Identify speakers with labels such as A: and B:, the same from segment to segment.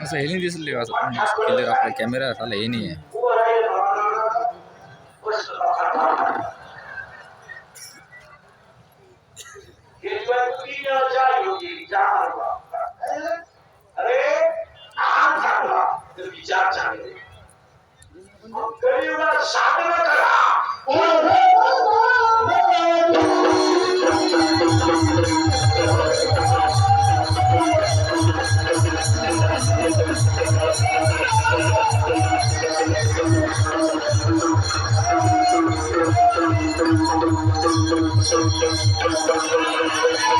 A: असं हे नाही दिसले असं क्लिअर आपला कॅमेरा झाला हे नाही आहे.
B: उभं कलियुगात साधन करा
C: खाली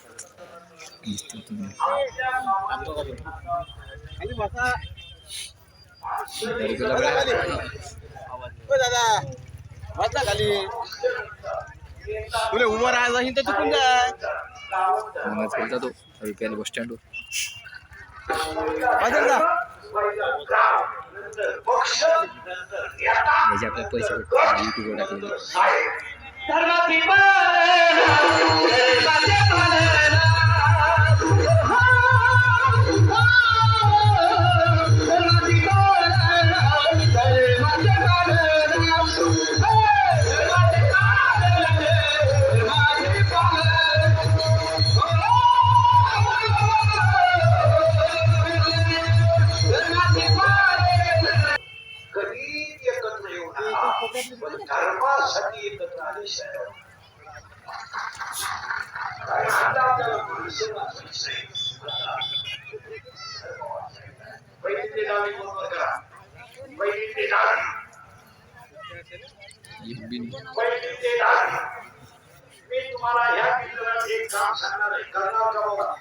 C: बसा खाली तुला उभं राहायचं तर चुकून जाय
A: गेलता तो रुपयाला बस स्टँडवर.
C: बसेल का
B: पक्ष
A: त्याचे आपले पैसे युट्यूबवर टाकले
B: आपल्याला परिसर वाचवायचं करा पहिली ते दहावी
A: एक
B: मी तुम्हाला ह्या मित्रात एक काम सांगणार आहे करणार का बघा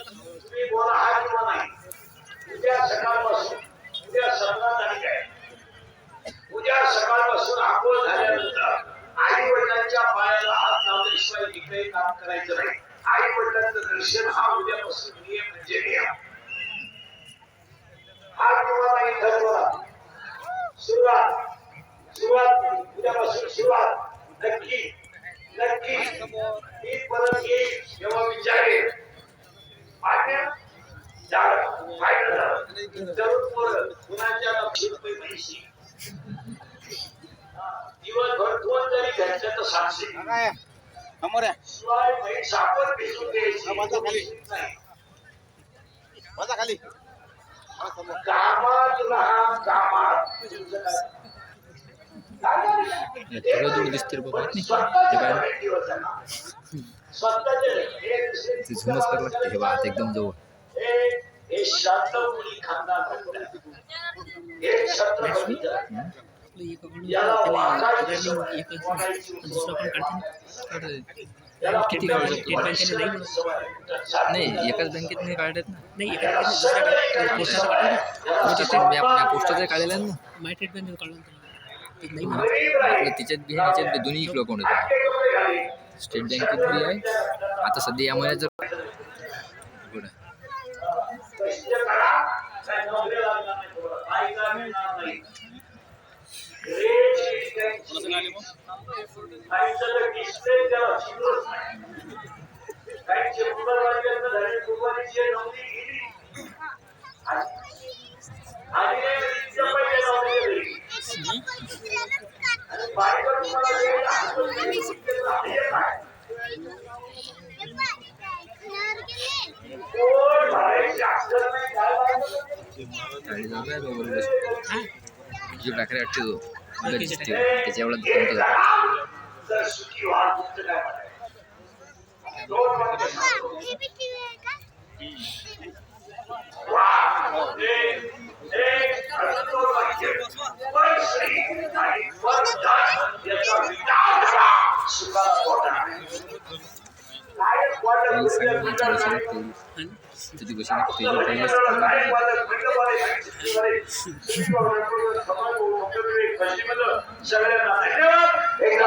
B: तुम्ही बोला हा किंवा नाही उद्या सकाळपासून उद्या सतरा तारीख काय उद्या सकाळपासून आंघोळ झाल्यानंतर आई वडिलांच्या पायाला हात लावल्याशिवाय इकडे काम करायचं नाही. आई वडिलांचं दर्शन हा उद्यापासून नियम म्हणजे नियम. हा तुम्हाला इथं सुरुवात सुरुवात उद्यापासून सुरुवात. नक्की नक्की. मी परत येईल जेव्हा विचारेल मान्य झालं फायदा झालं. तरुण पोरं कुणाच्या लक्षात पैसे? दिवसभर दोन जरी घ्यायचं तर सातशे.
C: समोर हा, माझा खाली. खाली?
A: थोडं दूर दिसते रे बाबा नाही ते.
B: हे
A: झुमच करावं लागते हे बा आता एकदम जवळ
B: हे हे शांतमुली खानदान म्हणतात. हे याला वाकायची सवय, वाकायची सवय. याला
A: किती काढू शकतो
B: पैशाची सवय.
A: नाही एकाच बँकेत नाही काढत ना
D: नाही एका दुसऱ्या पोस्टाचं काढलं ना
A: काढलेलं आहे ना
D: माय ट्रीटमेंटमध्ये काढलं ना ते नाही.
A: आपलं तिच्यात बी आहे, याच्यात बी दोन्ही इकडं अकाउंट होतं. स्टेट बँकेत बी आहे आता सध्या या महिन्याचं कुठं
B: पैसे करा, काय नोकरी लागणार नाही तुम्हाला. काय काय मिळणार नाही. Great distance. काहींचं तर डिस्टन्स त्याला शिकलोच नाही. काहींचे कुंभारवाडीकडनं झाले, कुंभारीची नोकरी गेली. आणि- आणि इतकं पहिले नोकरी गेली. आणि बायको तुम्हाला वेळ लागतो, ते इतकं झालेलं नाही. कोण भरायची अक्षर नाही, काय लागलं?
A: गाडी काय बरोबर जो टाकरे वाटते तो গেজেটে গেজে ওলা
B: দোকান তো व्हाल सगळ्यांना धन्यवाद. एकदा